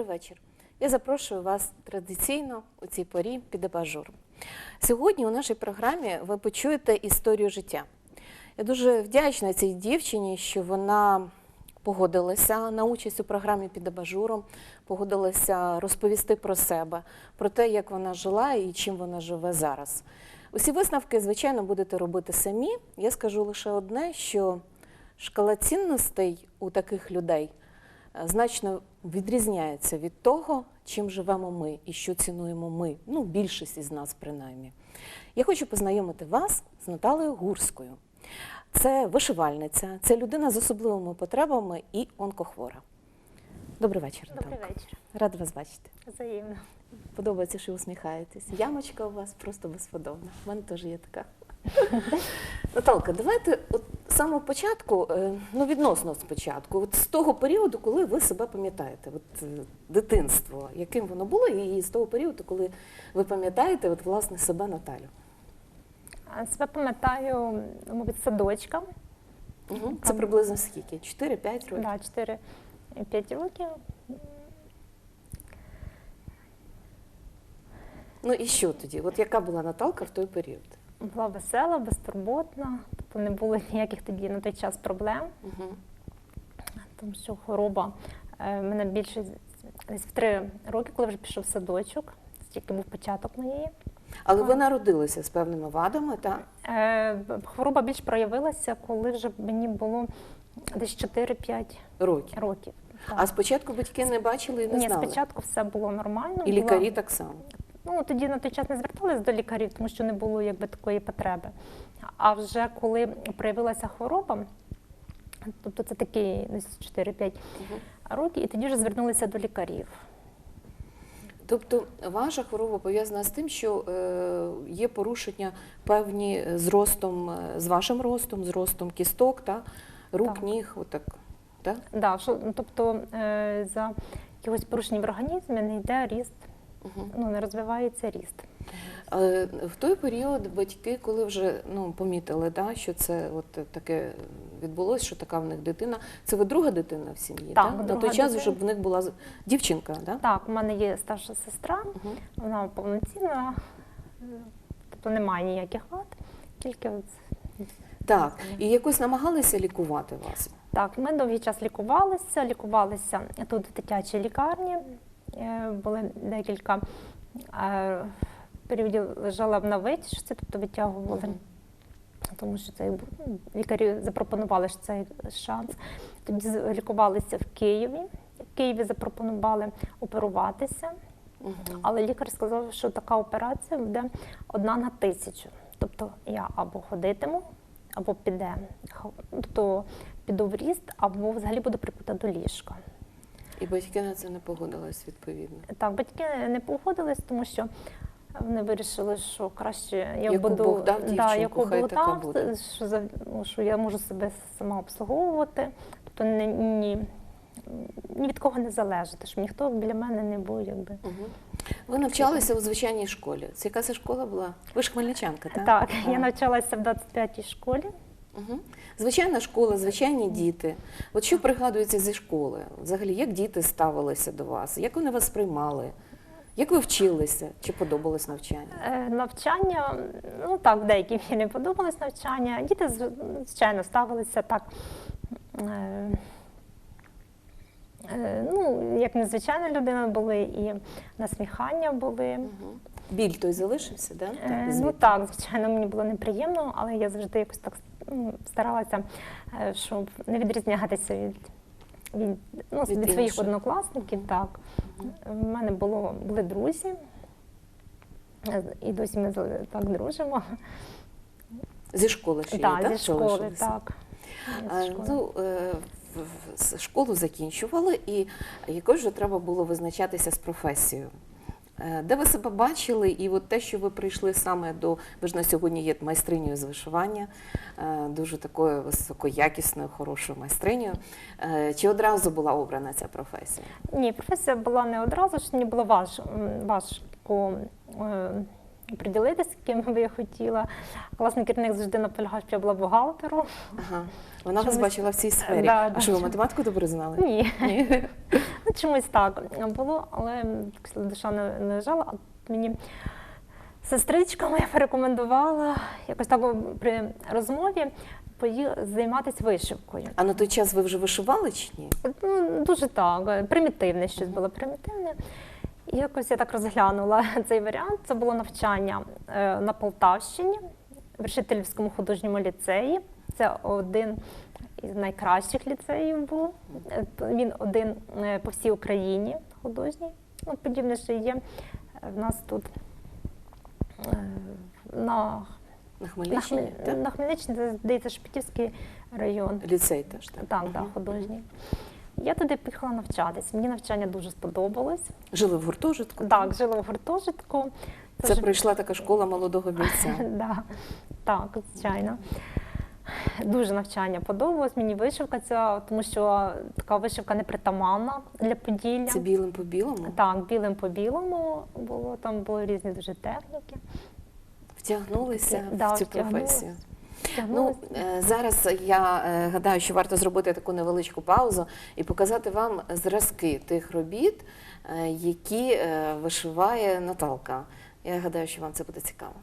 Добрий вечір. Я запрошую вас традиційно у цій порі під абажуром. Сьогодні у нашій програмі ви почуєте історію життя. Я дуже вдячна цій дівчині, що вона погодилася на участь у програмі під абажуром, погодилася розповісти про себе, про те, як вона жила і чим вона живе зараз. Усі висновки, звичайно, будете робити самі. Я скажу лише одне, що шкала цінностей у таких людей значно відрізняється від того, чим живемо ми і що цінуємо ми. Ну, більшість із нас, принаймні. Я хочу познайомити вас з Наталею Гурською. Це вишивальниця, це людина з особливими потребами і онкохвора. Добрий вечір, Добрий вечір. Рада вас бачити. Взаємно. Подобається, що усміхаєтесь. Ямочка у вас просто безподобна. У мене теж є така. Наталка, давайте от з самого початку, е, ну відносно спочатку, от з того періоду, коли ви себе пам'ятаєте, от е, дитинство, яким воно було, і з того періоду, коли ви пам'ятаєте от, власне себе Наталю. Себе пам'ятаю, мабуть, садочка. Угу. Це приблизно скільки? 4-5 років? Да, 4-5 років. Ну і що тоді? От яка була Наталка в той період? Була весела, безтурботна, тобто не було ніяких тоді на той час проблем, Угу. тому що хвороба е, мене більше десь в три роки, коли вже пішов в садочок, тільки був початок моєї. Але ви народилися з певними вадами, так? Е, Хвороба більш проявилася, коли вже мені було десь 4-5 Років. років. Так. А спочатку батьки не бачили і не Ні, знали. спочатку все було нормально. І була- лікарі так само. Ну, тоді на той час не звертались до лікарів, тому що не було якби такої потреби. А вже коли проявилася хвороба, тобто це такі 4-5 років, і тоді вже звернулися до лікарів. Тобто ваша хвороба пов'язана з тим, що е, є порушення певні з ростом, е, з вашим ростом, з ростом кісток, та? рук, Так. ніг, отак. Так? Да, що, ну, тобто е, за якогось порушення в організмі не йде ріст. Ну не розвивається ріст. В той період батьки, коли вже ну, помітили, да, що це от таке відбулося, що така в них дитина. Це ви друга дитина в сім'ї? Так, да? На той час дитина. вже в них була дівчинка, да? Так, у мене є старша сестра, Угу. вона повноцінна, тобто немає ніяких вад, тільки от Так. І якось намагалися лікувати вас? Так, ми довгий час лікувалися, лікувалися тут в дитячій лікарні. Е, Були декілька е, періодів лежала на витяжці, тобто витягували, тому що це лікарі запропонували ж цей шанс. Тоді лікувалися в Києві. В Києві запропонували оперуватися, Угу. але лікар сказав, що така операція буде одна на тисячу. Тобто я або ходитиму, або піде, тобто піду в ріст, або взагалі буду прикута до ліжка. І батьки на це не погодились відповідно. Так, батьки не погодились, тому що вони вирішили, що краще я Яку буду Бог дав да, яку хай Бог така дав, буде. що, за- ну, що я можу себе сама обслуговувати, тобто ні, ні, ні від кого не залежати, щоб ніхто біля мене не був, якби. Угу. Ви навчалися у звичайній школі. Це яка це школа була? Ви ж хмельничанка, так? Так, я навчалася в 25-й школі. Угу. Звичайна школа, звичайні діти. От що пригадується зі школи? Взагалі, як діти ставилися до вас? Як вони вас сприймали? Як ви вчилися? Чи подобалось навчання? Е, Навчання, ну так, деяким мені не подобалось навчання. Діти, звичайно, ставилися так. е, е, Ну, як незвичайна людина були, і насміхання були. Угу. Біль той залишився, да? Так? Ну так, звичайно, мені було неприємно, але я завжди якось так ну, старалася, е, щоб не відрізнятися від, від, ну, Від від, своїх однокласників. Так. У мене було, були друзі, е, і досі ми так дружимо. Зі школи ще є, Так, так? зі школи, так. А, Зі школи. Ну, е, в- з- школу закінчували, і якось вже треба було визначатися з професією. Е, Де ви себе бачили, і от те, що ви прийшли саме до ви ж на сьогодні є майстринею з вишивання, е, дуже такою високоякісною, хорошою майстринею. Е, Чи одразу була обрана ця професія? Ні, професія була не одразу, що мені було важ, важко приділитися, ким би я хотіла. Класний керівник завжди наполягав, щоб я була бухгалтером. Ага. Вона вас бачила в цій сфері. Да, а да, що ви математику добре знали? Ні. Ні. Ну, чомусь так було, але душа не, не лежала. А мені сестричка моя порекомендувала якось так при розмові займатися вишивкою. А на той час ви вже вишивали чи ні? Ну, дуже так, примітивне щось було примітивне. І якось я так розглянула цей варіант. Це було навчання е, на Полтавщині, в Решетилівському художньому ліцеї. Це один із найкращих ліцеїв був. Е, Він один е, по всій Україні художній. Ну, подібне ще є. В нас тут на, На Хмельниччині? Так? на Хмельниччині, це, здається, Шепетівський район. Ліцей теж, так? Так, так, художній. Я туди поїхала навчатись. Мені навчання дуже сподобалось. Жили в гуртожитку? Так, жила в гуртожитку. Це ж- пройшла така школа молодого бійця. да, так, звичайно. Дуже навчання подобалось. Мені вишивка ця, тому що така вишивка непритаманна для Поділля. Це білим по білому? Так, білим по білому було, там були різні дуже техніки. Втягнулися Да, в цю втягнулась. професію. Ну, е, зараз я е, гадаю, що варто зробити таку невеличку паузу і показати вам зразки тих робіт, е, які вишиває Наталка. Я гадаю, що вам це буде цікаво.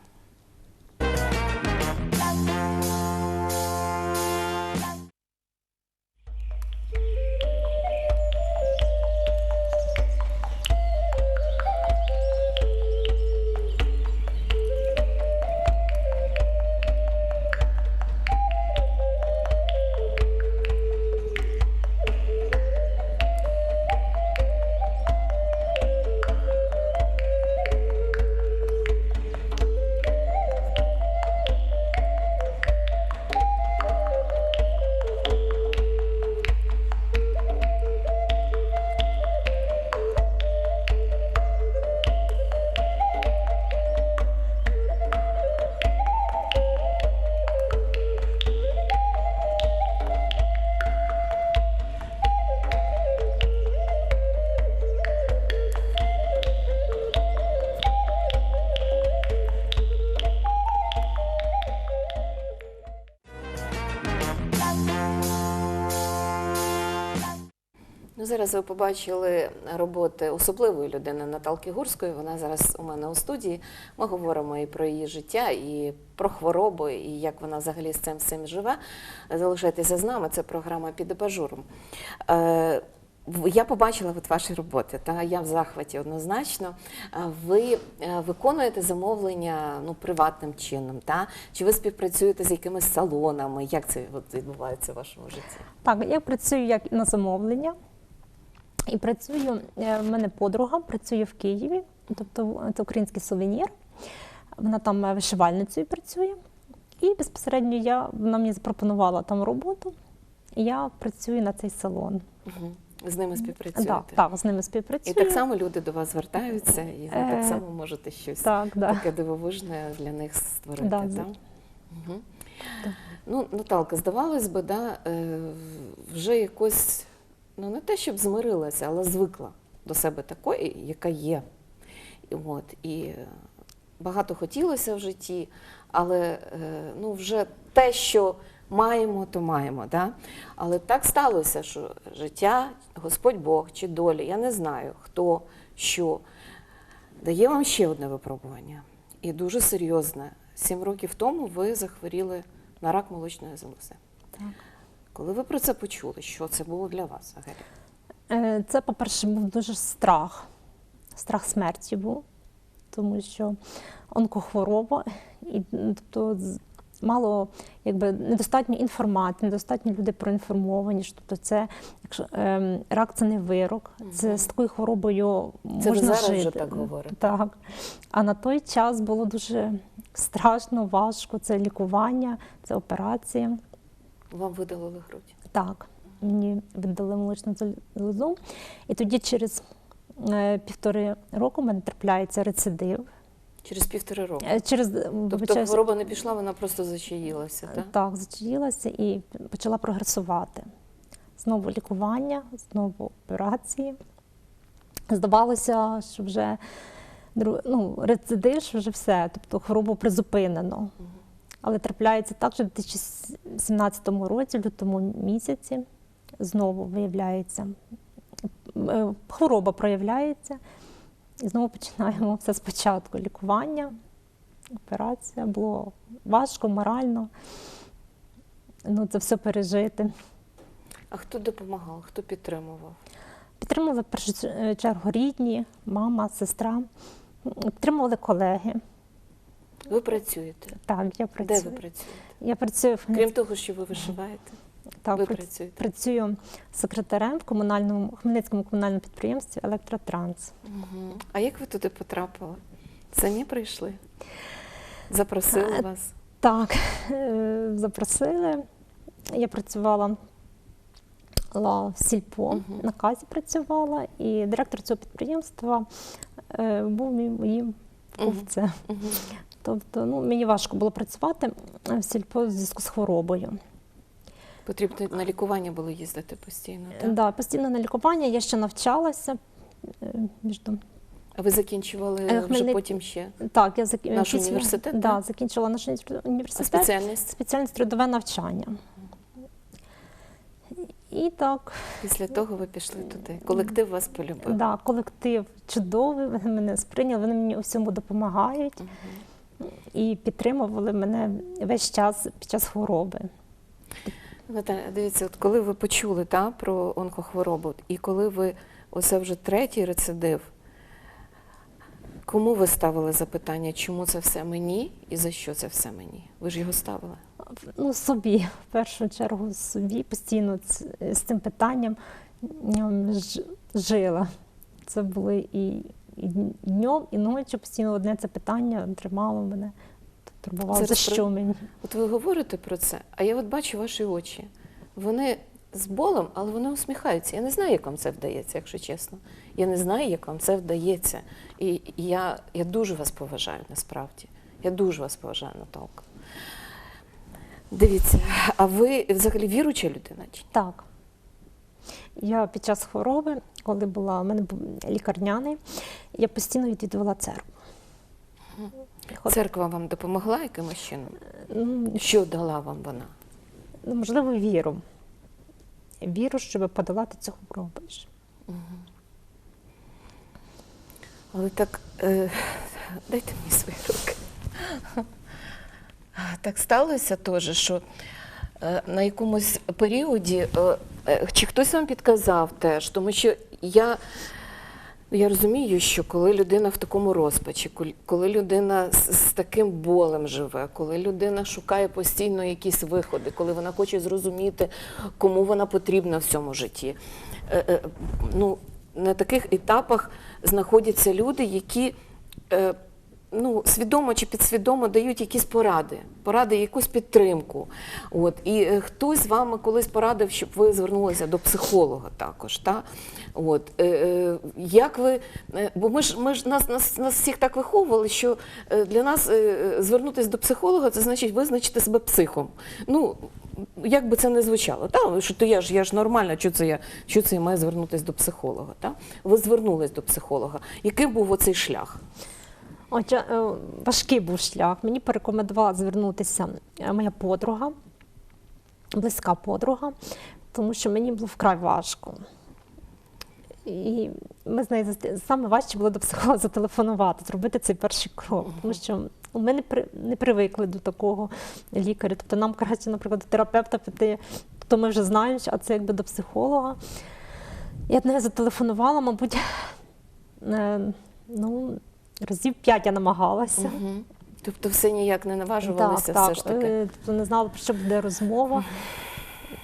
Зараз ви побачили роботи особливої людини Наталки Гурської. Вона зараз у мене у студії. Ми говоримо і про її життя, і про хвороби, і як вона взагалі з цим всім живе. Залишайтеся з нами. Це програма під абажуром. Е, я побачила от ваші роботи, та я в захваті однозначно. Ви е, виконуєте замовлення ну, приватним чином, та? чи ви співпрацюєте з якимись салонами? Як це от, відбувається в вашому житті? Так, я працюю як на замовлення. І працюю, е, в мене подруга працює в Києві, тобто це український сувенір. Вона там е, вишивальницею працює. І безпосередньо я, вона мені запропонувала там роботу, і я працюю на цей салон. Угу. З ними співпрацюєте? Так, так, з ними І так само люди до вас звертаються, і ви так Е, само можете щось Так, да. таке дивовижне для них створити. Да, так? Угу. Так. Ну, Наталка, здавалось би, да, вже якось, ну не те, щоб змирилася, але звикла до себе такої, яка є. І, от, і е, багато хотілося в житті, але е, ну, вже те, що маємо, то маємо. Да? Але так сталося, що життя, Господь Бог чи доля, я не знаю, хто, що, дає вам ще одне випробування. І дуже серйозне. Сім років тому ви захворіли на рак молочної залози. Так. Коли ви про це почули, що це було для вас взагалі? Е, Це, по-перше, був дуже страх. Страх смерті був, тому що онкохвороба, і тобто мало якби недостатньо інформації, недостатньо люди проінформовані. що, Тобто, це якщо ем, рак це не вирок, це з такою хворобою Це можна зараз жити. вже так говорите? Так. А на той час було дуже страшно, важко. Це лікування, це операція. Вам видалили грудь? Так, мені видали молочну залозу. І тоді через е, півтори року в мене трапляється рецидив. Через півтори року. Е, Через, Тобто вибачаюся, хвороба не пішла, вона просто зачаїлася, так? так, зачаїлася і почала прогресувати. Знову лікування, знову операції. Здавалося, що вже ну, рецидив, що вже все, тобто хворобу призупинено. Мгм. Але трапляється так, що в 2017 році, в лютому місяці, знову виявляється е, хвороба проявляється. І знову починаємо все спочатку. Лікування, операція. Було важко, морально. Ну, це все пережити. А хто допомагав, хто підтримував? Підтримували в першу чергу рідні, мама, сестра. Підтримували колеги. Ви працюєте? Так, я працюю. Де ви працюєте? Я працюю в Крім того, що ви вишиваєте, так, ви працюєте. працюю секретарем в комунальному Хмельницькому комунальному підприємстві Електротранс. Угу. А як ви туди потрапили? Самі прийшли? Запросили вас? Так, е, запросили. Я працювала в сільпо, Мгм. на казі працювала, і директор цього підприємства е, був моїм вовцем. Угу. Тобто ну, мені важко було працювати в сільпо в зв'язку з хворобою. Потрібно на лікування було їздити постійно, так? Да, постійно на лікування, я ще навчалася. е, між тим. А ви закінчували Е, вже потім ще Так, я закі- Наш університет, Да, так? закінчила наш уні- а університет. спеціальність Спеціальність трудове навчання. І так, після того ви пішли туди. Колектив вас полюбив. да, колектив чудовий, вони мене сприйняли, вони мені у всьому допомагають Мгм. І підтримували мене весь час під час хвороби. Наталя, дивіться, от коли ви почули та, про онкохворобу, і коли ви оце вже третій рецидив, кому ви ставили запитання, чому це все мені і за що це все мені? Ви ж його ставили? Ну, собі, в першу чергу, собі постійно з цим питанням жила. Це були і, і днем, і ночі постійно одне це питання тримало мене, турбувало, за що мені. От ви говорите про це, а я от бачу ваші очі. Вони з болем, але вони усміхаються. Я не знаю, як вам це вдається, якщо чесно. Я не знаю, як вам це вдається. І я, я дуже вас поважаю насправді. Я дуже вас поважаю, Наталка. Дивіться, а ви взагалі віруча людина? чи? Так. Я під час хвороби, коли була, у мене був лікарняний, я постійно відвідувала церкву. Церква вам допомогла якимось чином? Ну, Що дала вам вона? ну, можливо, віру. Віру, щоб подолати цю хворобу. Але так, е, дайте мені свої руки. Так сталося теж, що е, на якомусь періоді, е, е, чи хтось вам підказав теж, тому що я, я розумію, що коли людина в такому розпачі, коли- людина з, з таким болем живе, коли людина шукає постійно якісь виходи, коли вона хоче зрозуміти, кому вона потрібна в цьому житті. Е, е, ну, на таких етапах знаходяться люди, які е, ну, свідомо чи підсвідомо дають якісь поради, поради, якусь підтримку. От. І е, хтось з вами колись порадив, щоб ви звернулися до психолога також. Та? От. Е, е, як ви, е, бо ми ж, ми ж нас, нас, нас всіх так виховували, що е, для нас звернутися до психолога це значить визначити себе психом. Ну, як би це не звучало, та? що то я ж, я ж нормальна, що це я, що це я маю звернутися до психолога. Та? Ви звернулись до психолога. Який був оцей шлях? Отже, важкий був шлях. Мені порекомендувала звернутися е, моя подруга, близька подруга, тому що мені було вкрай важко. І ми з нею саме важче було до психолога зателефонувати, зробити цей перший крок. Тому що ми не, при, не привикли до такого лікаря. Тобто нам краще, наприклад, до терапевта піти, то ми вже знаємо, а це якби до психолога. Я до неї зателефонувала, мабуть, е, ну, разів п'ять я намагалася. Угу. Тобто все ніяк не наважувалися так, все так. ж таки. Е, Тобто не знала, про що буде розмова.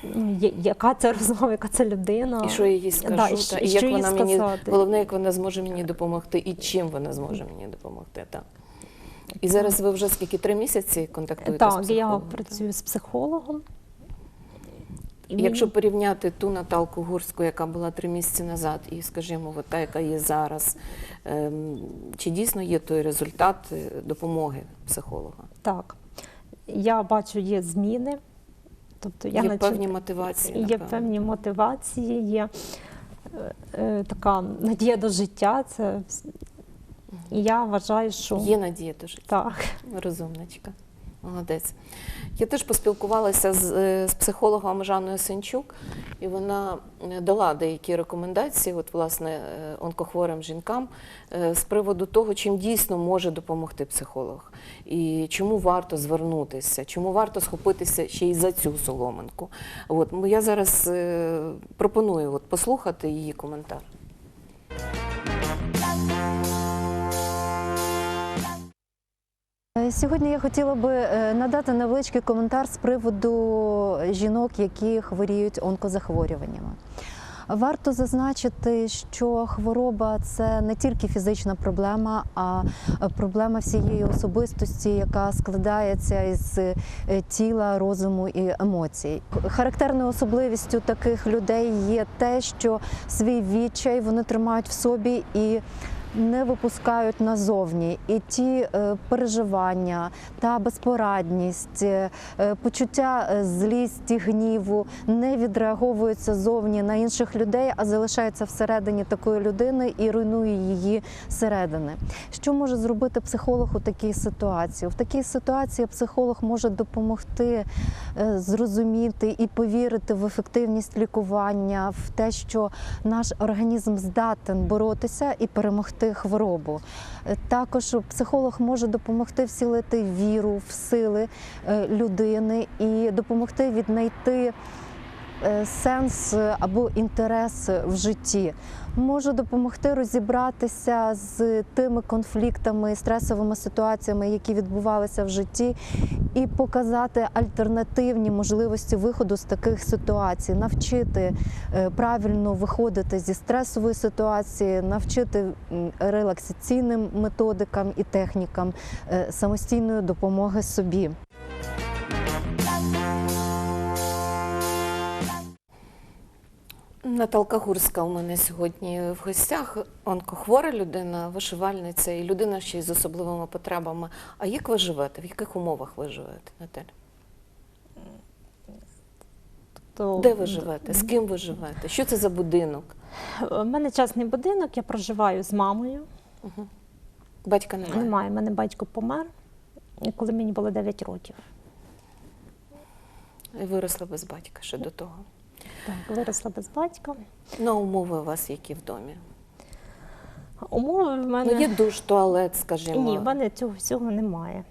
Ну, Яка це розмова, яка це людина. І що я їй скажу, Да, і та, і, і як вона мені головне, як вона зможе мені допомогти, і чим вона зможе мені допомогти. Так. І зараз ви вже скільки три місяці контактуєте з Так, я психологом? так? працюю з психологом. Якщо порівняти ту Наталку Гурську, яка була три місяці назад, і, скажімо, от та, яка є зараз, ем, чи дійсно є той результат е, допомоги психолога? Так, я бачу, є зміни. Тобто я є наче- певні мотивації. є напевно. певні мотивації, є е, е, така надія до життя. Це... я вважаю, що Є надія до життя. так. Розумничка. Молодець. Я теж поспілкувалася з, е, з психологом Жанною Сенчук, і вона е, дала деякі рекомендації, от, власне, е, онкохворим жінкам з приводу того, чим дійсно може допомогти психолог, і чому варто звернутися, чому варто схопитися ще й за цю соломинку. От, я зараз пропоную от, послухати її коментар. Сьогодні я хотіла би е, надати невеличкий коментар з приводу жінок, які хворіють онкозахворюваннями. Варто зазначити, що хвороба це не тільки фізична проблема, а е, проблема всієї особистості, яка складається із е, тіла, розуму і емоцій. Характерною особливістю таких людей є те, що свій відчай вони тримають в собі і не випускають назовні. І ті е, переживання та безпорадність, е, е, почуття злісті, гніву не відреаговуються зовні на інших людей, а залишаються всередині такої людини і руйнує її зсередини. Що може зробити психолог у такій ситуації? В такій ситуації психолог може допомогти зрозуміти і повірити в ефективність лікування, в те, що наш організм здатен боротися і перемогти хворобу. Е, Також психолог може допомогти всілити віру в сили е, людини і допомогти віднайти е, сенс або інтерес в житті. Може допомогти розібратися з тими конфліктами, стресовими ситуаціями, які відбувалися в житті, і показати альтернативні можливості виходу з таких ситуацій, навчити е, правильно виходити зі стресової ситуації, навчити релаксаційним методикам і технікам е, самостійної допомоги собі. Наталка Гурська у мене сьогодні в гостях. Онкохвора людина, вишивальниця і людина ще з особливими потребами. А як ви живете? В яких умовах ви живете, Наталя? То Де ви живете? З ким ви живете? Що це за будинок? У мене частний будинок, я проживаю з мамою. Батька немає. Немає, у мене батько помер, коли мені було 9 років. І виросла без батька ще до того. Так, виросла без батька. Ну, умови у вас які в домі? Умови в мене Ну, є душ, туалет, скажімо. ні, в мене цього всього немає.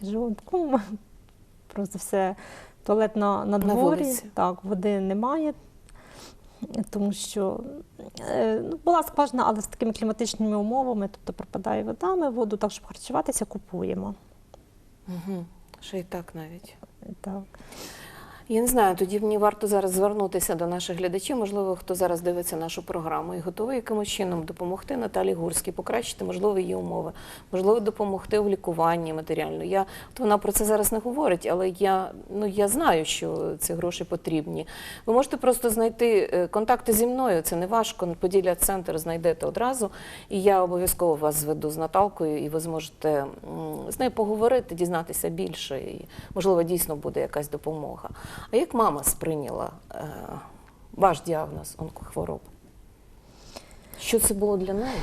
Я живу в такому, просто все туалет на, на На дворі, вулиці. так, води немає. Тому що е, ну, була скважина, але з такими кліматичними умовами, тобто пропадає вода, ми воду, так щоб харчуватися, купуємо. Угу. Ще й так навіть. Так. Я не знаю, тоді мені варто зараз звернутися до наших глядачів, можливо, хто зараз дивиться нашу програму і готовий якимось чином допомогти Наталі Гурській, покращити, можливо, її умови, можливо, допомогти в лікуванні матеріально. Я от вона про це зараз не говорить, але я ну я знаю, що ці гроші потрібні. Ви можете просто знайти е, контакти зі мною. Це не важко. Поділля центр знайдете одразу, і я обов'язково вас зведу з Наталкою, і ви зможете з нею поговорити, дізнатися більше, і можливо дійсно буде якась допомога. А як мама сприйняла е, ваш діагноз онкохвороб? Що це було для неї?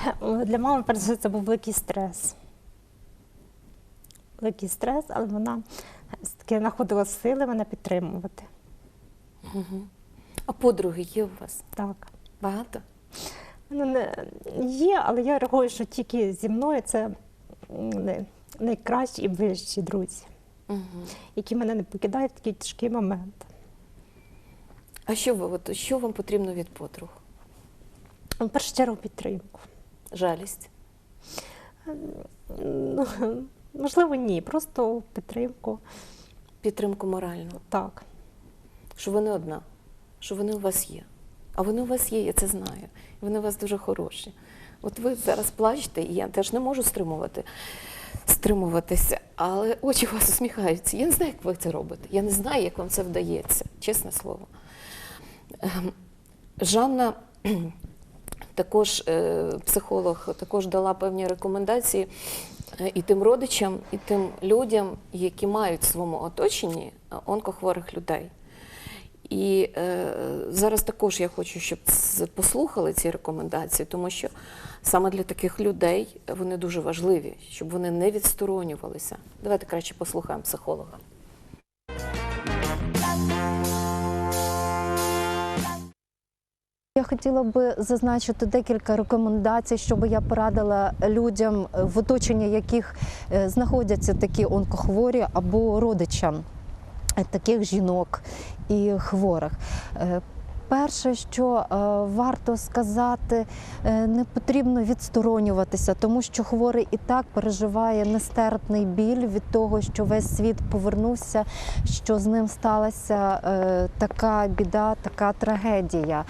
Для мами, перш за це був великий стрес. Великий стрес, але вона все-таки знаходила сили мене підтримувати. А подруги є у вас? Так. Багато? Ну, не, є, але я рахую, що тільки зі мною це не- найкращі і ближчі друзі, Угу. які мене не покидають в такий тяжкий момент. А що ви от, що вам потрібно від подруг? В першу чергу підтримку. Жалість? Ну, можливо, ні, просто підтримку. Підтримку моральну? Так. Що ви не одна, що вони у вас є. А вони у вас є, я це знаю. І вони у вас дуже хороші. От ви зараз плачете, і я теж не можу стримувати, стримуватися, але очі у вас усміхаються. Я не знаю, як ви це робите. Я не знаю, як вам це вдається, чесне слово. Ем, Жанна, також е, психолог, також дала певні рекомендації е, і тим родичам, і тим людям, які мають в своєму оточенні е, онкохворих людей. І е, зараз також я хочу, щоб послухали ці рекомендації, тому що саме для таких людей вони дуже важливі, щоб вони не відсторонювалися. Давайте краще послухаємо психолога. Я хотіла би зазначити декілька рекомендацій, щоб я порадила людям, е, в оточенні яких е, знаходяться такі онкохворі або родичам е, таких жінок і хворих. Перше, що е, варто сказати, е, не потрібно відсторонюватися, тому що хворий і так переживає нестерпний біль від того, що весь світ повернувся, що з ним сталася е, така біда, така трагедія.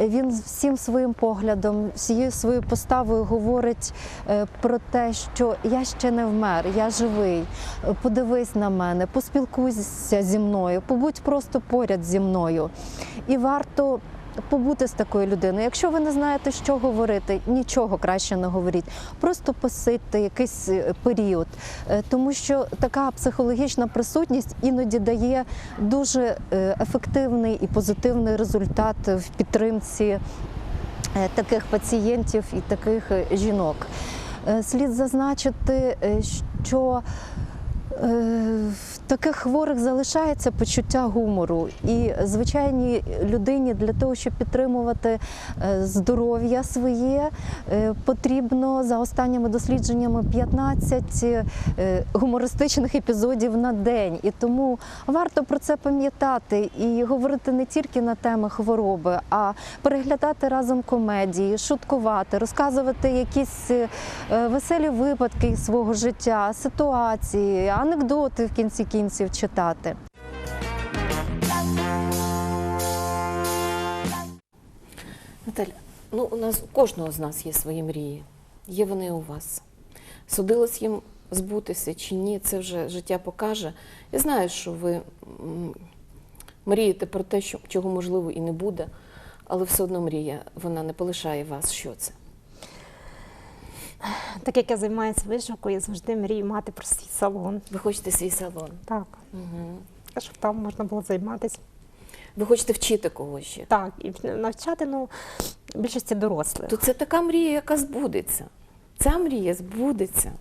Він всім своїм поглядом, всією своєю поставою говорить про те, що я ще не вмер, я живий. Подивись на мене, поспілкуйся зі мною, побудь просто поряд зі мною. І варто побути з такою людиною. Якщо ви не знаєте, що говорити, нічого краще не говоріть. Просто посидьте якийсь е, період, Е, тому що така психологічна присутність іноді дає дуже е, ефективний і позитивний результат в підтримці таких пацієнтів і таких жінок. Слід зазначити, що таких хворих залишається почуття гумору, і звичайній людині для того, щоб підтримувати е, здоров'я своє, е, потрібно за останніми дослідженнями 15 е, гумористичних епізодів на день. І тому варто про це пам'ятати і говорити не тільки на теми хвороби, а переглядати разом комедії, шуткувати, розказувати якісь веселі випадки свого життя, ситуації, анекдоти в кінці кінців читати. Наталя, ну у нас у кожного з нас є свої мрії. Є вони у вас. Судилось їм збутися чи ні, це вже життя покаже. Я знаю, що ви мрієте про те, що, чого можливо і не буде, але все одно мрія, вона не полишає вас. Що це? Так як я займаюся вишивкою, я завжди мрію мати про свій салон. Ви хочете свій салон. Так, Угу. щоб там можна було займатися. Ви хочете вчити когось ще. Так, і навчати ну, більшості дорослих. То це така мрія, яка збудеться. Ця мрія збудеться.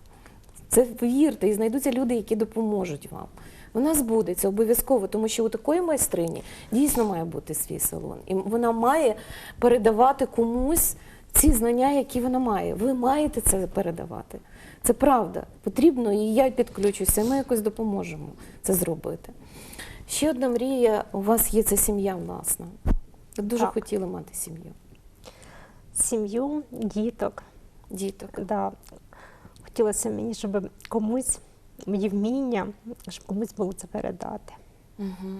Це вірте, і знайдуться люди, які допоможуть вам. Вона збудеться обов'язково, тому що у такої майстрині дійсно має бути свій салон. І вона має передавати комусь ці знання, які вона має. Ви маєте це передавати. Це правда. Потрібно, і я підключуся, і ми якось допоможемо це зробити. Ще одна мрія у вас є це сім'я власна. Дуже Так. хотіли мати сім'ю, Сім'ю, діток. діток. Да. Хотілося мені, щоб комусь мої вміння, щоб комусь було це передати. Угу.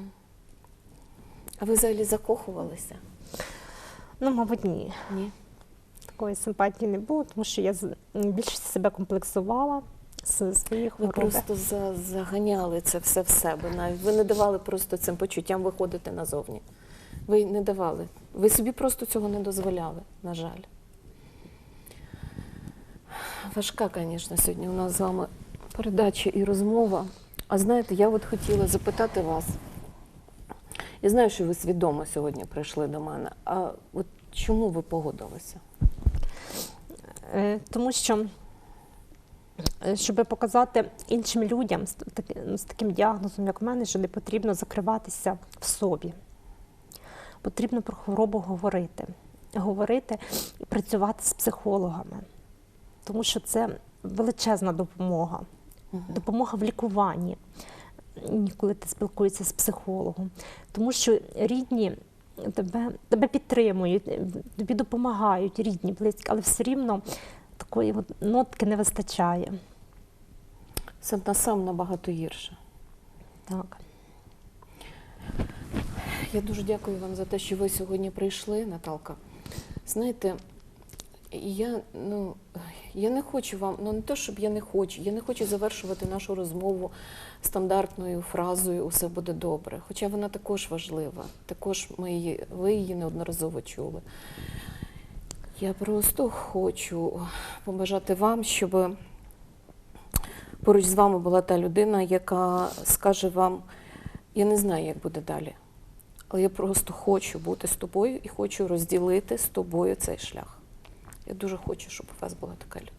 А ви взагалі закохувалися? Ну, мабуть, ні. Ні. Такої симпатії не було, тому що я більше себе комплексувала своїх Ви просто за, заганяли це все в себе. Навіть ви не давали просто цим почуттям виходити назовні. Ви не давали. Ви собі просто цього не дозволяли, на жаль. Важка, звісно, сьогодні у нас з вами передача і розмова. А знаєте, я от хотіла запитати вас. Я знаю, що ви свідомо сьогодні прийшли до мене. А от чому ви погодилися? Е, Тому що, е, щоб показати іншим людям з, таким діагнозом, як в мене, що не потрібно закриватися в собі. Потрібно про хворобу говорити. Говорити і працювати з психологами. Тому що це величезна допомога. Допомога в лікуванні, коли ти спілкуєшся з психологом. Тому що рідні тебе, тебе підтримують, тобі допомагають, рідні, близькі, але все рівно такої от нотки не вистачає. Сам на сам набагато гірше. Так. Я дуже дякую вам за те, що ви сьогодні прийшли, Наталка. Знаєте, я, ну, я не хочу вам, ну не те, щоб я не хочу, я не хочу завершувати нашу розмову стандартною фразою Усе буде добре. Хоча вона також важлива, також ми її, ви її неодноразово чули. Я просто хочу побажати вам, щоб поруч з вами була та людина, яка скаже вам, я не знаю, як буде далі. Але я просто хочу бути з тобою і хочу розділити з тобою цей шлях. Я дуже хочу, щоб у вас була така людина.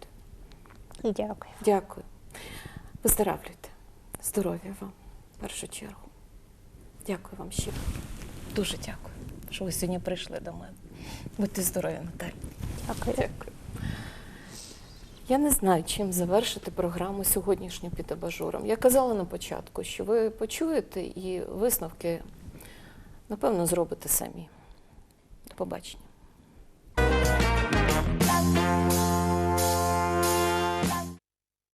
І дякую. Дякую. Виздоравлюйте. Здоров'я вам в першу чергу. Дякую вам щиро. Дуже дякую, що ви сьогодні прийшли до мене. Будьте здорові, Наталі. Дякую. Дякую. Я не знаю, чим завершити програму сьогоднішню під абажуром. Я казала на початку, що ви почуєте і висновки, напевно, зробите самі. До побачення. casa.